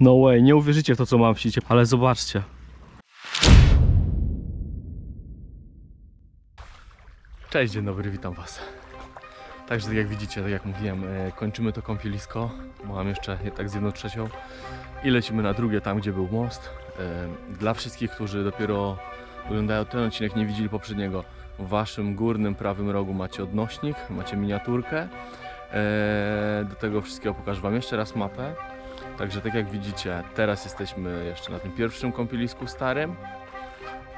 No way, nie uwierzycie w to co mam w sicie, ale zobaczcie. Cześć, dzień dobry, witam was. Także tak jak widzicie, tak jak mówiłem, e, kończymy to kąpielisko. Mam jeszcze je- tak z jedną trzecią i lecimy na drugie, tam gdzie był most. E, Dla wszystkich, którzy dopiero oglądają ten odcinek, nie widzieli poprzedniego, w waszym górnym prawym rogu macie odnośnik, macie miniaturkę. E, Do tego wszystkiego pokażę wam jeszcze raz mapę. Także tak jak widzicie, teraz jesteśmy jeszcze na tym pierwszym kąpielisku starym.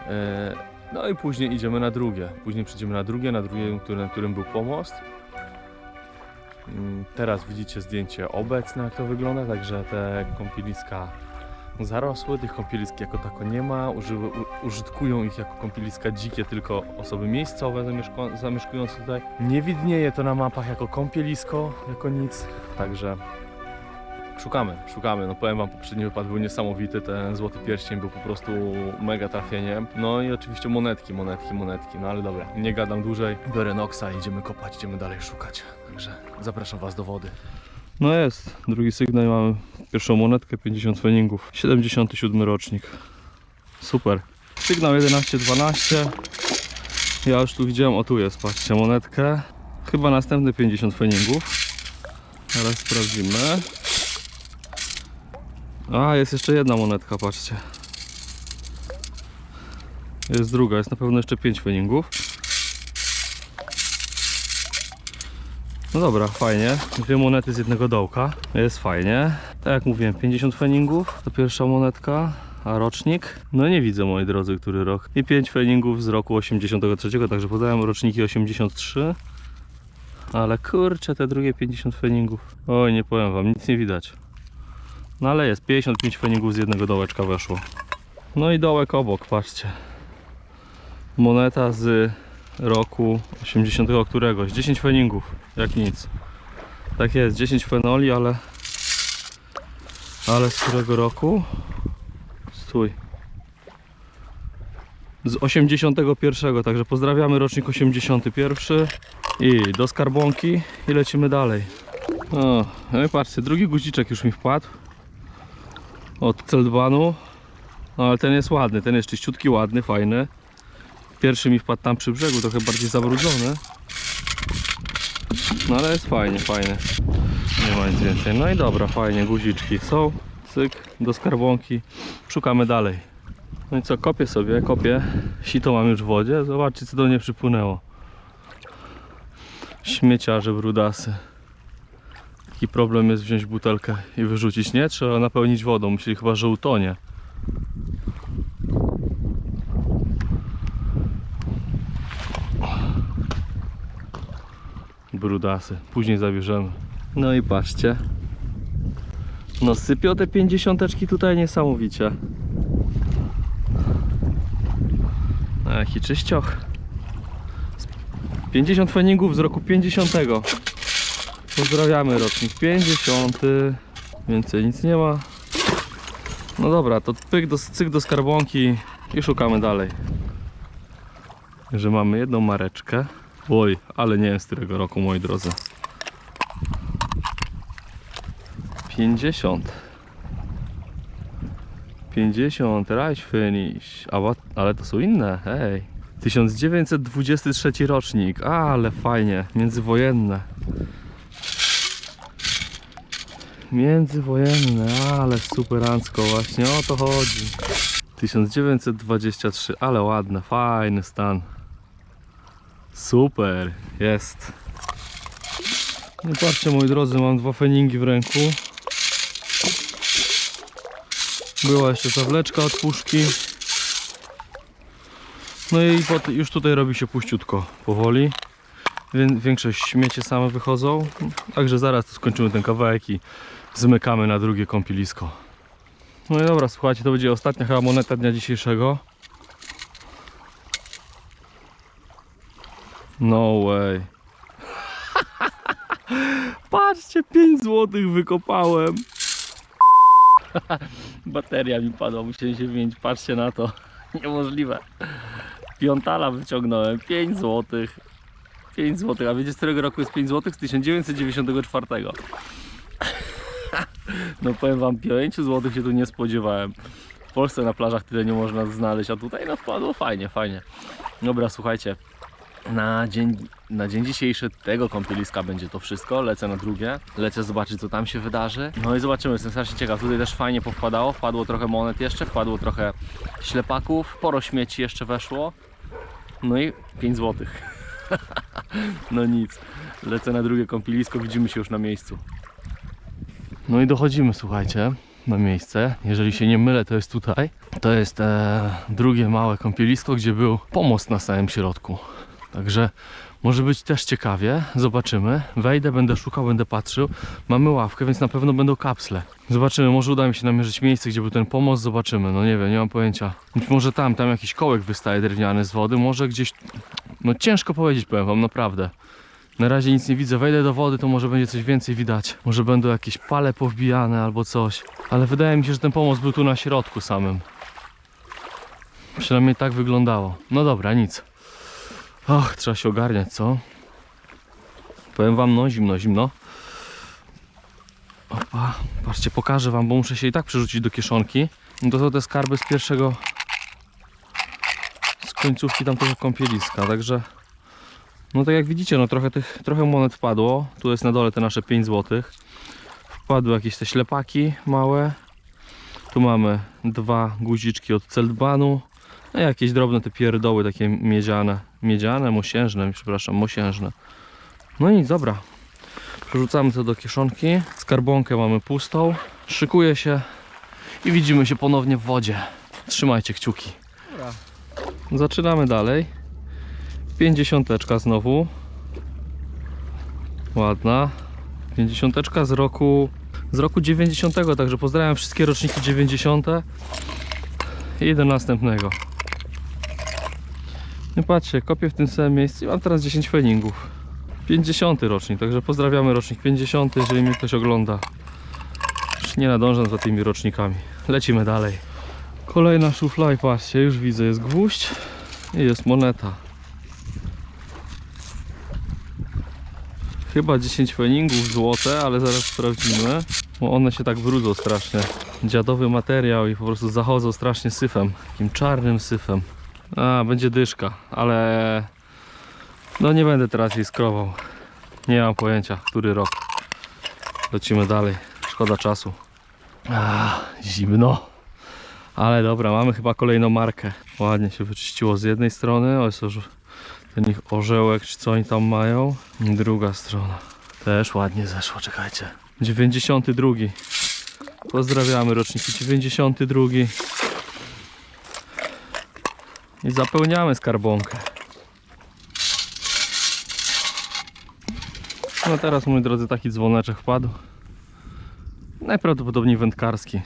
E, No i później idziemy na drugie. Później przejdziemy na drugie, na który- na którym był pomost. Mm, Teraz widzicie zdjęcie obecne, jak to wygląda, także te kąpieliska zarosły, tych kąpielisk jako tako nie ma, użyły, użytkują ich jako kąpieliska dzikie tylko osoby miejscowe zamieszkujące tutaj. Nie widnieje to na mapach jako kąpielisko, jako nic, także szukamy, szukamy. No powiem wam, poprzedni wypad był niesamowity, ten złoty pierścień był po prostu mega trafieniem. No i oczywiście monetki, monetki, monetki, no ale dobra, nie gadam dłużej, biorę Noxa, idziemy kopać, idziemy dalej szukać, także zapraszam was do wody. No jest, drugi sygnał mamy pierwszą monetkę 50 feningów, 77 rocznik. Super. Sygnał 11-12. Ja już tu widziałem, o tu jest, patrzcie, monetkę. Chyba następny 50 feningów. Teraz sprawdzimy. A, jest jeszcze jedna monetka, patrzcie. Jest druga, jest na pewno jeszcze 5 feningów. No dobra, fajnie. Dwie monety z jednego dołka. Jest fajnie. Tak jak mówiłem, 50 feningów to pierwsza monetka, a rocznik? No nie widzę, moi drodzy, który rok. I 5 feningów z roku 83, także podałem roczniki 83. Ale kurczę, te drugie 50 feningów. Oj, nie powiem wam, nic nie widać. No ale jest, 55 feningów z jednego dołeczka weszło. No i dołek obok, patrzcie. Moneta z roku 80 któregoś. 10 feningów, jak nic. Tak jest, 10 fenoli, ale... Ale z którego roku? Stój. Z 81, także pozdrawiamy rocznik 81 i do skarbonki i lecimy dalej. O, no i patrzcie, drugi guziczek już mi wpadł od Celdbanu. No ale ten jest ładny, ten jest czyściutki, ładny, fajny. Pierwszy mi wpadł tam przy brzegu, trochę bardziej zabrudzony. No ale jest fajnie, fajnie. Nie ma nic więcej. No i dobra, fajnie, guziczki są. Cyk, do skarbonki. Szukamy dalej. No i co, kopię sobie, kopię. Sito mam już w wodzie. Zobaczcie, co do mnie przypłynęło. Śmieciarze, brudasy. Taki problem jest wziąć butelkę i wyrzucić. Nie, trzeba napełnić wodą. Myśleli chyba, że utonie. Brudasy. Później zabierzemy. No i patrzcie. No sypią te pięćdziesiąteczki tutaj niesamowicie. A jaki czyścioch. 50 feningów z roku 50. Pozdrawiamy rocznik 50. Więcej nic nie ma. No dobra, to pyk do, cyk do skarbonki i szukamy dalej. Że mamy jedną mareczkę. Oj, ale nie wiem z którego roku, moi drodzy. 50. 50, Rice Finish. A, ale to są inne, hej. 1923 rocznik, ale fajnie, międzywojenne. Międzywojenne, ale superancko właśnie, o to chodzi. 1923, ale ładne, fajny stan. Super, jest. No patrzcie moi drodzy, mam dwa feningi w ręku. Była jeszcze zawleczka od puszki. No i już tutaj robi się puściutko, powoli. Wię- Większość śmiecie same wychodzą. Także zaraz skończymy ten kawałek i zmykamy na drugie kąpielisko. No i dobra, słuchajcie, to będzie ostatnia chyba moneta dnia dzisiejszego. No way. Patrzcie, 5 złotych wykopałem. Bateria mi padła, musiałem się wymienić. Patrzcie na to. Niemożliwe. Piątala wyciągnąłem, 5 złotych. 5 złotych. A wiecie z którego roku jest 5 złotych? Z 1994. No powiem wam, 5 zł się tu nie spodziewałem. W Polsce na plażach tyle nie można znaleźć, a tutaj no wpadło fajnie, fajnie. Dobra, słuchajcie, na dzień, na dzień dzisiejszy tego kąpieliska będzie to wszystko. Lecę na drugie, lecę zobaczyć co tam się wydarzy. No i zobaczymy, jestem strasznie ciekaw. Tutaj też fajnie powpadało, wpadło trochę monet jeszcze, wpadło trochę ślepaków, sporo śmieci jeszcze weszło. No i 5 zł. no nic, lecę na drugie kąpielisko, widzimy się już na miejscu. No i dochodzimy, słuchajcie, na miejsce. Jeżeli się nie mylę, to jest tutaj. To jest e, drugie małe kąpielisko, gdzie był pomost na samym środku. Także może być też ciekawie. Zobaczymy. Wejdę, będę szukał, będę patrzył. Mamy ławkę, więc na pewno będą kapsle. Zobaczymy, może uda mi się namierzyć miejsce, gdzie był ten pomost. Zobaczymy. No nie wiem, nie mam pojęcia. Być może tam, tam jakiś kołek wystaje drewniany z wody. Może gdzieś. No ciężko powiedzieć, powiem wam, naprawdę. Na razie nic nie widzę. Wejdę do wody, to może będzie coś więcej widać. Może będą jakieś pale powbijane albo coś. Ale wydaje mi się, że ten pomost był tu na środku samym. Przynajmniej tak wyglądało. No dobra, nic. Och, trzeba się ogarniać, co? Powiem wam, no zimno, zimno. Opa, patrzcie, pokażę wam, bo muszę się i tak przerzucić do kieszonki. No to są te skarby z pierwszego... z końcówki tamtego kąpieliska, także... No tak jak widzicie, no trochę tych, trochę monet wpadło. Tu jest na dole te nasze 5 zł. Wpadły jakieś te ślepaki małe. Tu mamy dwa guziczki od Celdbanu. No i jakieś drobne te pierdoły takie miedziane. Miedziane, mosiężne, przepraszam, mosiężne. No i dobra. Przerzucamy to do kieszonki. Skarbonkę mamy pustą. Szykuję się i widzimy się ponownie w wodzie. Trzymajcie kciuki. Zaczynamy dalej. Pięćdziesiąteczka znowu. Ładna. Pięćdziesiąteczka z roku z roku 90, także pozdrawiam wszystkie roczniki 90 i idę następnego. Nie patrzcie, kopię w tym samym miejscu i mam teraz 10 feningów. 50 rocznik, także pozdrawiamy rocznik 50, jeżeli mnie ktoś ogląda. Już nie nadążam za tymi rocznikami. Lecimy dalej. Kolejna szufla i patrzcie, już widzę, jest gwóźdź i jest moneta. Chyba 10 feningów złote, ale zaraz sprawdzimy. Bo one się tak brudzą strasznie. Dziadowy materiał i po prostu zachodzą strasznie syfem. Takim czarnym syfem. A, będzie dyszka, ale no nie będę teraz jej skrował. Nie mam pojęcia, który rok. Lecimy dalej. Szkoda czasu. A, zimno. Ale dobra, mamy chyba kolejną markę. Ładnie się wyczyściło z jednej strony. O, jest już ten ich orzełek, czy co oni tam mają. Druga strona. Też ładnie zeszło, czekajcie. 92. Pozdrawiamy roczniki 92. I zapełniamy skarbonkę. No teraz, moi drodzy, taki dzwoneczek wpadł. Najprawdopodobniej wędkarski.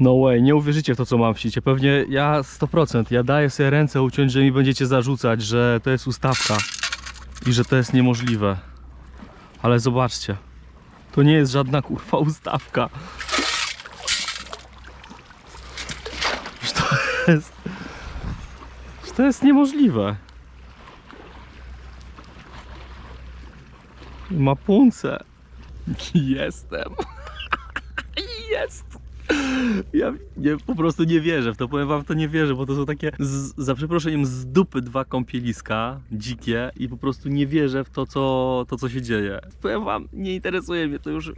No way, nie uwierzycie w to, co mam w sicie. Pewnie ja 100%, ja daję sobie ręce uciąć, że mi będziecie zarzucać, że to jest ustawka i że to jest niemożliwe. Ale zobaczcie, to nie jest żadna kurwa ustawka. Że to jest... Że to jest niemożliwe. Ma punce. Jestem. Jest. Ja nie, po prostu nie wierzę w to, powiem wam to nie wierzę, bo to są takie z, za przeproszeniem z dupy dwa kąpieliska dzikie i po prostu nie wierzę w to co, to, co się dzieje. Powiem wam, nie interesuje mnie to już.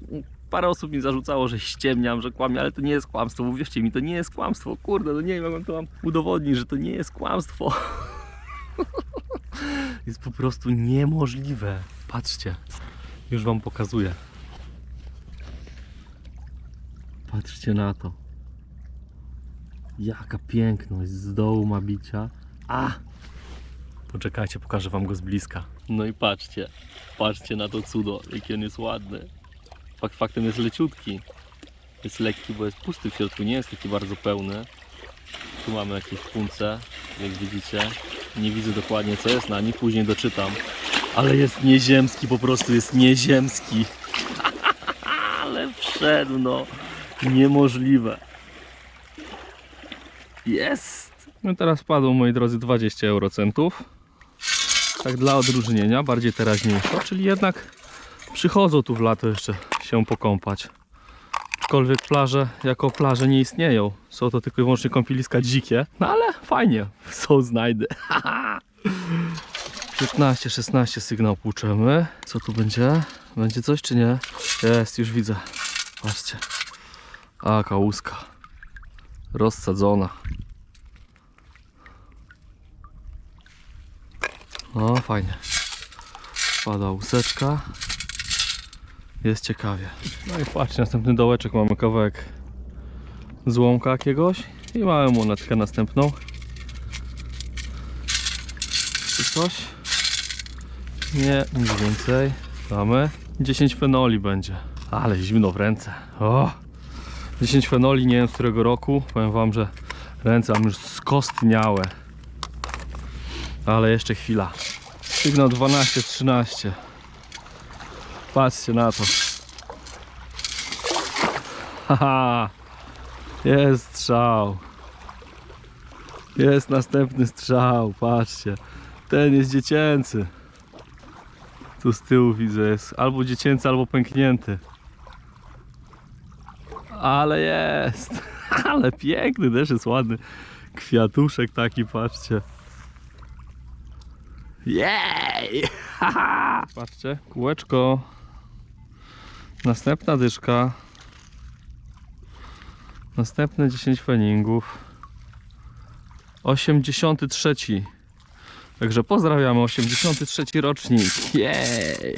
Parę osób mi zarzucało, że ściemniam, że kłamię, ale to nie jest kłamstwo. Uwierzcie mi, to nie jest kłamstwo. Kurde, no nie wiem, jak wam to mam udowodnić, że to nie jest kłamstwo. jest po prostu niemożliwe. Patrzcie, już wam pokazuję. Patrzcie na to. Jaka piękność z dołu ma bicia. A! Poczekajcie, pokażę wam go z bliska. No i patrzcie. Patrzcie na to cudo, jaki on jest ładny. Fakt faktem jest leciutki. Jest lekki, bo jest pusty w środku, nie jest taki bardzo pełny. Tu mamy jakieś punce, jak widzicie. Nie widzę dokładnie co jest na nim, później doczytam. Ale jest nieziemski, po prostu jest nieziemski. Ale wszedł no. Niemożliwe. Jest! No teraz wpadło, moi drodzy, 20 eurocentów. Tak dla odróżnienia, bardziej teraźniejszo, czyli jednak przychodzą tu w lato jeszcze się pokąpać. Aczkolwiek plaże jako plaże nie istnieją. Są to tylko i wyłącznie kąpieliska dzikie. No ale fajnie, są znajdy. 15-16 sygnał płuczemy. Co tu będzie? Będzie coś czy nie? Jest, już widzę. Patrzcie. A, kałuska. Rozsadzona. O, fajnie. Pada łuseczka. Jest ciekawie. No i patrzcie, następny dołeczek mamy kawałek złomka jakiegoś i mamy monetkę następną. Czy coś? Nie, nic więcej. Mamy 10 fenoli będzie. Ale zimno w ręce. O! 10 fenoli, nie wiem z którego roku. Powiem wam, że ręce mam już skostniałe. Ale jeszcze chwila. Sygnał 12-13. Patrzcie na to. Haha. Jest strzał. Jest następny strzał. Patrzcie. Ten jest dziecięcy. Tu z tyłu widzę jest albo dziecięcy, albo pęknięty. Ale jest. Ale piękny też jest ładny. Kwiatuszek taki, patrzcie. Jej! Patrzcie, kółeczko. Następna dyszka. Następne 10 feningów. 83. Także pozdrawiamy 83 rocznik. Jej!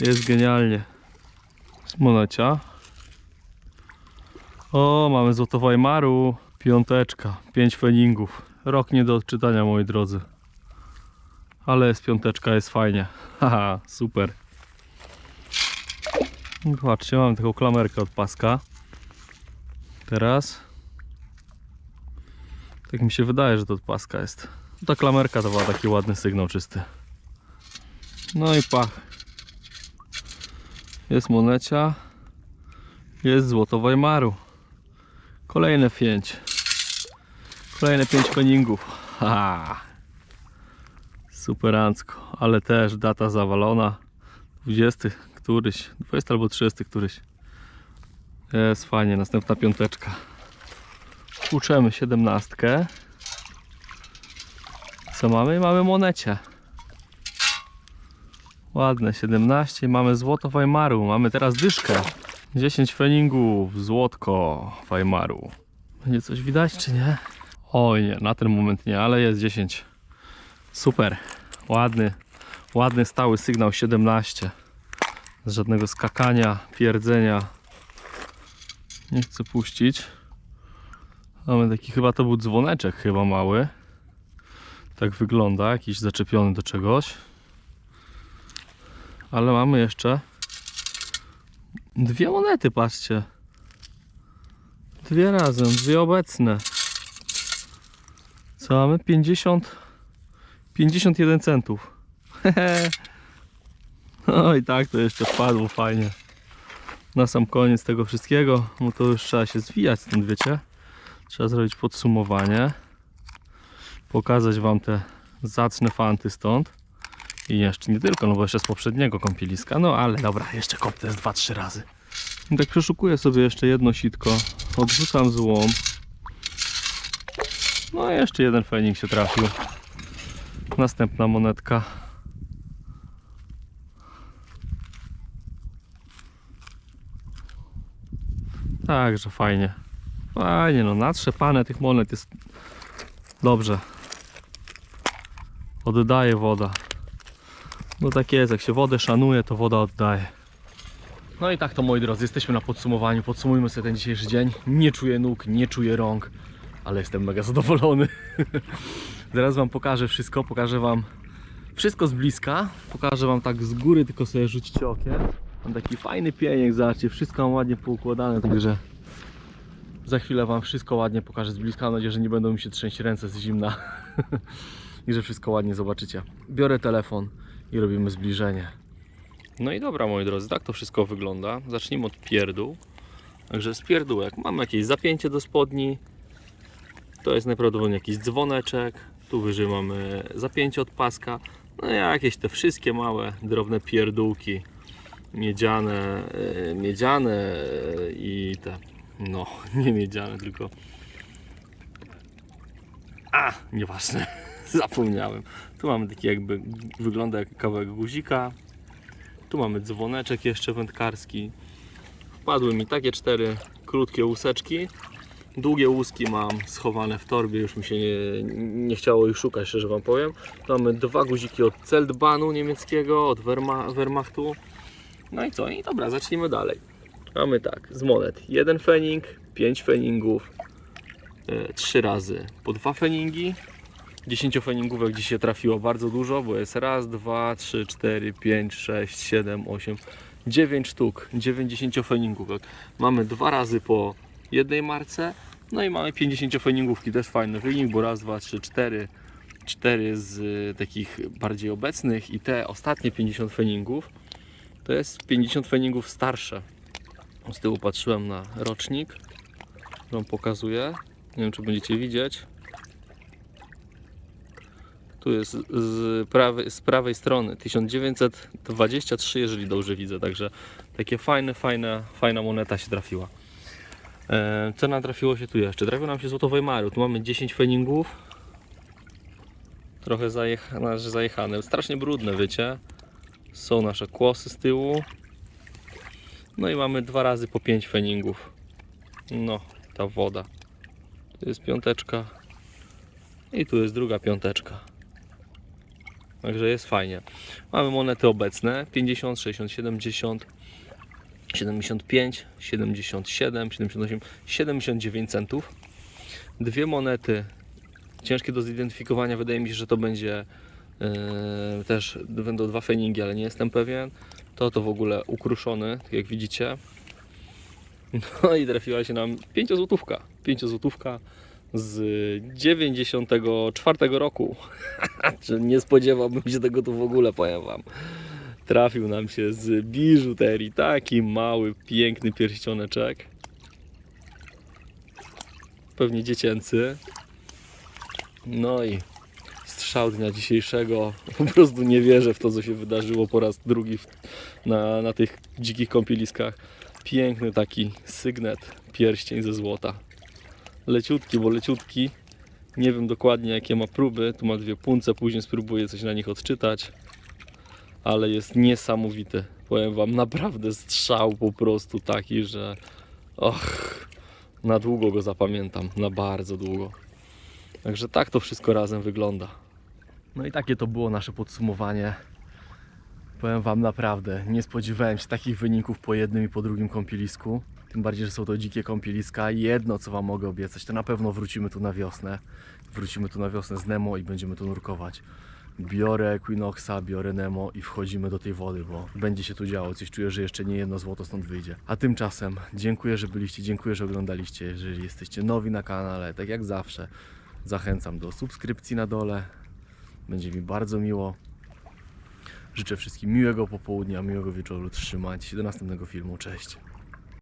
Jest genialnie. Monecia. O, mamy Złotowajmaru. Piąteczka. 5 feningów. Rok nie do odczytania, moi drodzy. Ale jest piąteczka, jest fajnie. Haha, super. Patrzcie, mam taką klamerkę od paska. Teraz. Tak mi się wydaje, że to od paska jest. Ta klamerka dawała taki ładny sygnał czysty. No i pach. Jest monecia. Jest złoto Weimaru. Kolejne pięć. Kolejne pięć peningów. Ha! Superancko, ale też data zawalona. 20 któryś, 20 albo 30 któryś. Jest fajnie, następna piąteczka. Uczemy 17. Co mamy? Mamy monecie. Ładne 17. Mamy złoto Weimaru. Mamy teraz dyszkę. 10 feningów, złotko Weimaru. Będzie coś widać czy nie? Oj nie, na ten moment nie, ale jest 10. Super. Ładny, ładny stały sygnał 17. Z żadnego skakania, pierdzenia. Nie chcę puścić. Mamy taki chyba to był dzwoneczek chyba mały. Tak wygląda, jakiś zaczepiony do czegoś. Ale mamy jeszcze dwie monety, patrzcie. Dwie razem, dwie obecne. Co mamy? 50 51 centów. No i tak to jeszcze wpadło fajnie. Na sam koniec tego wszystkiego, no to już trzeba się zwijać stąd, wiecie. Trzeba zrobić podsumowanie. Pokazać wam te zacne fanty stąd. I jeszcze nie tylko, no bo jeszcze z poprzedniego kąpieliska. No ale dobra, jeszcze kopnę z 2-3 razy. Tak przeszukuję sobie jeszcze jedno sitko. Odrzucam złom. No jeszcze jeden fenik się trafił. Następna monetka. Także fajnie. Fajnie, no natrzepane tych monet jest dobrze. Oddaje woda. No tak jest, jak się wodę szanuje, to woda oddaje. No i tak to moi drodzy, jesteśmy na podsumowaniu. Podsumujmy sobie ten dzisiejszy dzień. Nie czuję nóg, nie czuję rąk, ale jestem mega zadowolony. Zaraz wam pokażę wszystko, pokażę wam wszystko z bliska. Pokażę wam tak z góry, tylko sobie rzućcie okiem. Mam taki fajny pieniek, zobaczcie, wszystko mam ładnie poukładane, także za chwilę wam wszystko ładnie pokażę z bliska. Mam nadzieję, że nie będą mi się trzęść ręce z zimna i że wszystko ładnie zobaczycie. Biorę telefon i robimy zbliżenie. No i dobra moi drodzy, tak to wszystko wygląda. Zacznijmy od pierdół. Także z pierdółek mam jakieś zapięcie do spodni. To jest najprawdopodobniej jakiś dzwoneczek. Tu wyżej mamy zapięcie od paska. No jakieś te wszystkie małe, drobne pierdółki. Miedziane, e, miedziane e, i te, no nie miedziane, tylko... A, nieważne, zapomniałem. Tu mamy taki jakby, wygląda jak kawałek guzika. Tu mamy dzwoneczek jeszcze wędkarski. Wpadły mi takie cztery krótkie łuseczki. Długie łuski mam schowane w torbie, już mi się nie, nie chciało ich szukać, szczerze Wam powiem. Tu mamy dwa guziki od Zeltbanu niemieckiego, od Wehrma, Wehrmachtu. No i co? I dobra, zacznijmy dalej. Mamy tak, z monet. Jeden fening, pięć feningów, e, trzy razy po dwa feningi. 10 feningówek dzisiaj trafiło bardzo dużo, bo jest raz, dwa, trzy, cztery, pięć, sześć, siedem, osiem, dziewięć sztuk, 90 feningówek. Mamy dwa razy po jednej marce, no i mamy 50 feningówki, też fajny wynik, bo raz, dwa, trzy, cztery, cztery z y, takich bardziej obecnych i te ostatnie 50 feningów to jest 50 feningów starsze. Z tyłu patrzyłem na rocznik, Wam pokazuję. Nie wiem, czy będziecie widzieć. Tu jest z prawej, z prawej strony 1923, jeżeli dobrze widzę. Także takie fajne, fajne, fajna moneta się trafiła. E, co trafiło się tu jeszcze? Trafiło nam się złoto Weimaru. Tu mamy 10 feningów. Trochę zajechane, zajechane. Strasznie brudne, wiecie. Są nasze kłosy z tyłu. No i mamy dwa razy po 5 feningów. No, ta woda. Tu jest piąteczka. I tu jest druga piąteczka. Także jest fajnie. Mamy monety obecne 50, 60, 70, 75, 77, 78, 79 centów. Dwie monety ciężkie do zidentyfikowania. Wydaje mi się, że to będzie e, też będą dwa feningi, ale nie jestem pewien. To to w ogóle ukruszony, tak jak widzicie. No i trafiła się nam 5 złotówka. 5 złotówka z 94 roku. Nie spodziewałbym się tego tu w ogóle, powiem Wam. Trafił nam się z biżuterii taki mały, piękny pierścioneczek. Pewnie dziecięcy. No i strzał dnia dzisiejszego. Po prostu nie wierzę w to, co się wydarzyło po raz drugi na, na tych dzikich kąpieliskach. Piękny taki sygnet, pierścień ze złota leciutki, bo leciutki. Nie wiem dokładnie jakie ma próby. Tu ma dwie punce, później spróbuję coś na nich odczytać. Ale jest niesamowity. Powiem Wam, naprawdę strzał po prostu taki, że och, na długo go zapamiętam, na bardzo długo. Także tak to wszystko razem wygląda. No i takie to było nasze podsumowanie. Powiem Wam naprawdę, nie spodziewałem się takich wyników po jednym i po drugim kąpielisku. Tym bardziej, że są to dzikie kąpieliska. Jedno, co Wam mogę obiecać, to na pewno wrócimy tu na wiosnę. Wrócimy tu na wiosnę z Nemo i będziemy tu nurkować. Biorę Equinoxa, biorę Nemo i wchodzimy do tej wody, bo będzie się tu działo. Coś czuję, że jeszcze nie jedno złoto stąd wyjdzie. A tymczasem dziękuję, że byliście, dziękuję, że oglądaliście. Jeżeli jesteście nowi na kanale, tak jak zawsze, zachęcam do subskrypcji na dole. Będzie mi bardzo miło. Życzę wszystkim miłego popołudnia, miłego wieczoru. Trzymajcie się do następnego filmu. Cześć.